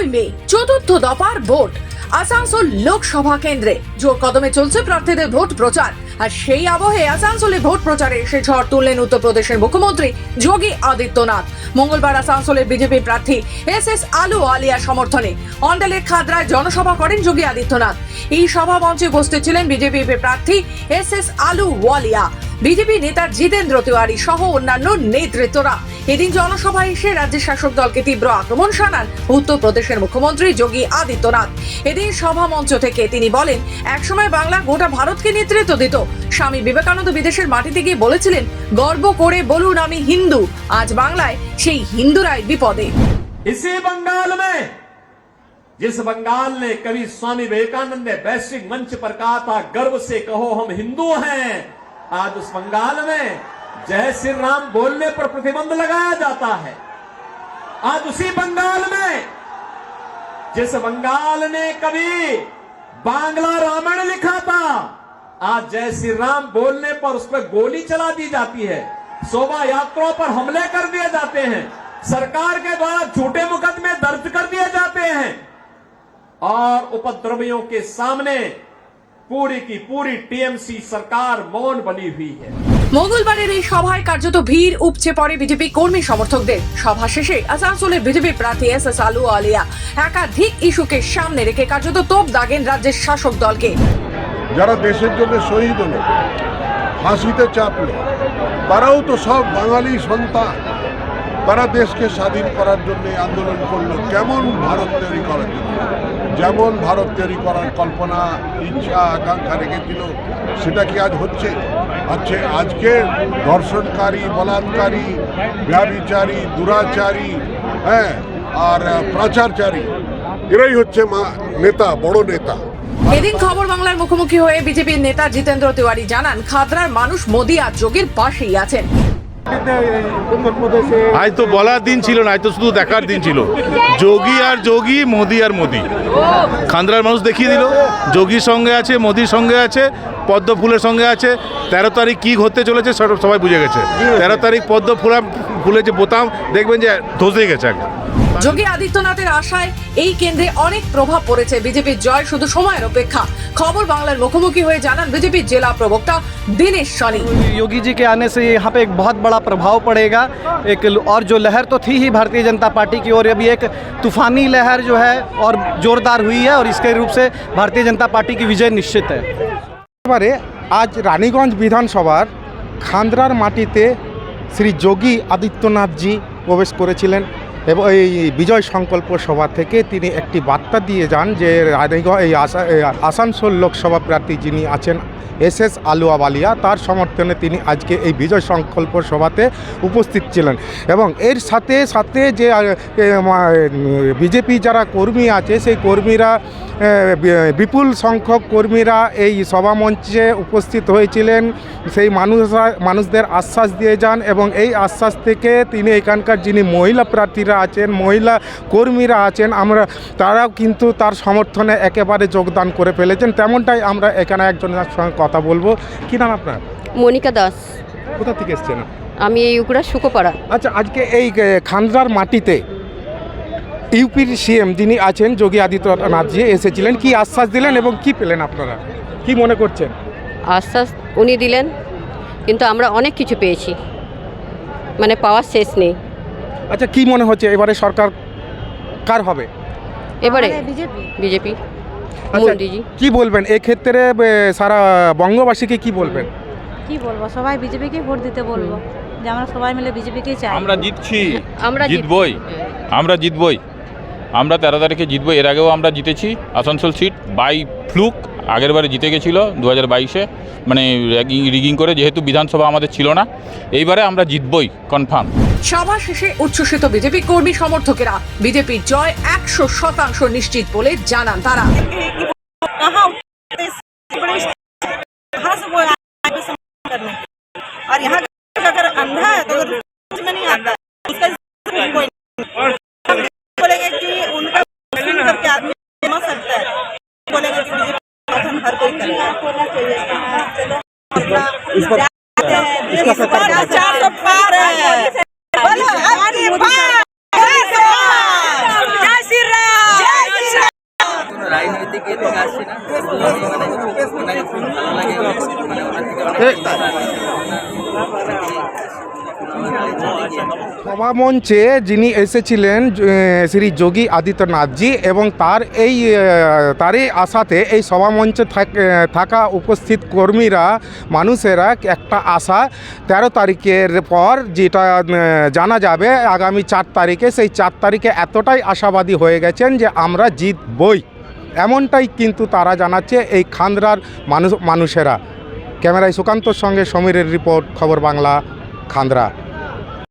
বারোই মে, চতুর্থ দফার ভোট। আসানসোল লোকসভা কেন্দ্রে। জোর কদমে চলছে প্রার্থীদের ভোট প্রচার। আর সেই আবহে আসানসোলে ভোট প্রচারে এসে ঝড় তুললেন উত্তরপ্রদেশের মুখ্যমন্ত্রী যোগী আদিত্যনাথ। মঙ্গলবার আসানসোলের বিজেপি প্রার্থী এস এস আলু আলিয়া সমর্থনে অন্ডালের খাদ্রায় জনসভা করেন যোগী আদিত্যনাথ। এই সভা মঞ্চে উপস্থিত ছিলেন বিজেপি প্রার্থী এস এস আলু ওয়ালিয়া। বিজেপি নেতা জিতেন্দ্র তিওয়ারি সহ অন্যান্য নেতৃত্বরা এদিন জনসভায় এসে রাজ্যের শাসক দলকে তীব্র আক্রমণ শানান উত্তরপ্রদেশের মুখ্যমন্ত্রী যোগী আদিত্যনাথ এদিন সভা মঞ্চ থেকে তিনি বলেন একসময় বাংলা গোটা ভারতকে নেতৃত্ব দিত স্বামী বিবেকানন্দ বিদেশের মাটিতে গিয়ে বলেছিলেন গর্ব করে বলুন আমি হিন্দু আজ বাংলায় সেই হিন্দুরাই বিপদে इसी बंगाल में जिस बंगाल ने कवि स्वामी विवेकानंद ने वैश्विक मंच पर कहा था गर्व से कहो हम हिंदू हैं आज उस बंगाल में जय श्री राम बोलने पर प्रतिबंध लगाया जाता है। आज उसी बंगाल में जिस बंगाल ने कभी बांग्ला रामायण लिखा था, आज जय श्री राम बोलने पर उस पर गोली चला दी जाती है। शोभा यात्राओं पर हमले कर दिए जाते हैं। सरकार के द्वारा झूठे मुकदमे दर्ज कर दिए जाते हैं। और उपद्रवियों के सामने पूरी की पूरी टीएमसी सरकार मौन बनी हुई है মঙ্গলবারের এই সভায় কার্যত ভিড় উপচে পড়ে বিজেপি কর্মী সমর্থকদের সভা শেষে আসানসোলের বিজেপি প্রার্থী এস এস আলু আলিয়া একাধিক ইস্যুকে সামনে রেখে কার্যত তোপ দাগেন রাজ্যের শাসক দলকে যারা দেশের জন্য শহীদ হলো ফাঁসিতে চাপলো তারাও তো সব বাঙালি সন্তান তারা দেশকে স্বাধীন করার জন্য আন্দোলন করলো কেমন ভারত তৈরি করার জন্য যেমন ভারত তৈরি করার কল্পনা, ইচ্ছা, আকাঙ্ক্ষা রেখেছিল সেটা কি আজ হচ্ছে? আজকে আজকে ধর্ষণকারী বলাৎকারী ব্যবিচারী দুরাচারী হ্যাঁ আর প্রাচারচারী, এরাই হচ্ছে মা, নেতা, বড় নেতা। এদিন খবর বাংলার মুখোমুখি হয়ে বিজেপির নেতা জিতেন্দ্র তিওয়ারি জানান, খাদরার মানুষ মোদী আর যোগীর পাশেই আছেন। আজ তো বলার দিন ছিল না, আজ তো শুধু দেখার দিন ছিল। যোগী আর যোগী, মোদি আর মোদি। খান্দ্রার মানুষ দেখিয়ে দিল, যোগীর সঙ্গে আছে, মোদির সঙ্গে আছে, পদ্ম ফুলের সঙ্গে আছে। তেরো তারিখ কী ঘটতে চলেছে সবাই বুঝে গেছে। তেরো তারিখ পদ্ম ফুলা ফুলের যে বোতাম, দেখবেন যে ধসে গেছে একদম। যোগী আদিত্যনাথের আশায় এই কেন্দ্রে অনেক প্রভাব পড়েছে বিজেপির জয় শুধু সময়ের অপেক্ষা খবর বাংলার মুখোমুখি হয়ে জানান বিজেপির জেলা প্রবক্তা দিনেশ সনি योगी जी के आने से यहाँ पे एक बहुत बड़ा प्रभाव पड़ेगा एक और जो लहर तो थी ही भारतीय जनता पार्टी की और अभी एक तूफानी लहर जो है और जोरदार हुई है और इसके रूप से भारतीय जनता पार्टी की विजय निश्चित है এবারে আজ রানীগঞ্জ বিধানসভার খান্দ্রার মাটিতে শ্রী যোগী আদিত্যনাথজি প্রবেশ করেছিলেন এবং এই বিজয় সংকল্প সভা থেকে তিনি একটি বার্তা দিয়ে যান যে এই আসানসোল লোকসভা প্রার্থী যিনি আছেন এস এস আলুয়াবালিয়া, তার সমর্থনে তিনি আজকে এই বিজয় সংকল্প সভাতে উপস্থিত ছিলেন। এবং এর সাথে সাথে যে বিজেপি যারা কর্মী আছে, সেই কর্মীরা বিপুল সংখ্যক কর্মীরা এই সভা মঞ্চে উপস্থিত হয়েছিলেন। সেই মানুষরা, মানুষদের আশ্বাস দিয়ে যান এবং এই আশ্বাস থেকে তিনি এখানকার যিনি মহিলা প্রার্থীরা আছেন মহিলা কর্মীরা আছেন আমরা তারাও কিন্তু তার সমর্থনে একেবারে যোগদান করে ফেলেছেন। তেমনটাই আমরা এখানে একজনের সঙ্গে কথা বলব। কী নাম আপনার? মনিকা দাস। কোথা থেকে এসছেন? আমি এই উকড়া সুকোপাড়া আচ্ছা আজকে এই এ, খান্দ্রার মাটিতে ইউপির সিএম যিনি আছেন যোগী আদিত্যনাথজি এসেছিলেন। কি আশ্বাস দিলেন এবং কি পেলেন আপনারা? কি মনে করছেন? আশ্বাস উনি দিলেন কিন্তু আমরা অনেক কিছু পেয়েছি। মানে পাওয়ার শেষ নেই। আচ্ছা কি মনে হচ্ছে এবারে সরকার কার হবে? এবারে বিজেপি। আচ্ছা মোদিজি কি বলবেন? এক্ষেত্রে এ, সারা বঙ্গবাসীকে কি বলবেন? কি বলব? সবাই বিজেপিকে ভোট দিতে বলব। যে আমরা সবাই মিলে বিজেপিকেই চাই। আমরা জিতছি। আমরা জিত- জিতবই। আমরা জিতবই। আমরা তেরো তারিখে জিতবই। এর আগেও আমরা জিতেছি। আসানসোল সিট বাই ফ্লুক আগের বারে জিতে গেছিল দু হাজার বাইশে। মানে রিগিং করে যেহেতু বিধানসভা আমাদের ছিল না। এইবারে আমরা জিতবই কনফার্ম। সভা শেষে উচ্ছ্বসিত বিজেপি কর্মী সমর্থকেরা বিজেপির জয় একশো শতাংশ নিশ্চিত বলে জানান তারা कहाँ से वो आए थे सम्मान करने और यहाँ का अगर अंधा है तो अगर समझ में नहीं आता उसका कोई नहीं। बोलेंगे कि उनका सुन करके आदमी समझ सकता है बोलेंगे कि बीजेपी गठन हर कोई करेगा সভামঞ্চে যিনি এসেছিলেন শ্রী যোগী আদিত্যনাথজি এবং তার এই তারই আশাতে এই সভামঞ্চে থাক- আহ, থাকা উপস্থিত কর্মীরা মানুষেরা একটা আশা তেরো তারিখের পর যেটা জানা যাবে আগামী চার তারিখে সেই চার তারিখে এতটাই আশাবাদী হয়ে গেছেন যে আমরা জিতবই। এমনটাই কিন্তু তারা জানাচ্ছে এই খান্দ্রার মানুষ মানুষেরা। ক্যামেরায় সুকান্তর সঙ্গে সমীরের রিপোর্ট খবর বাংলা খান্দ্রা।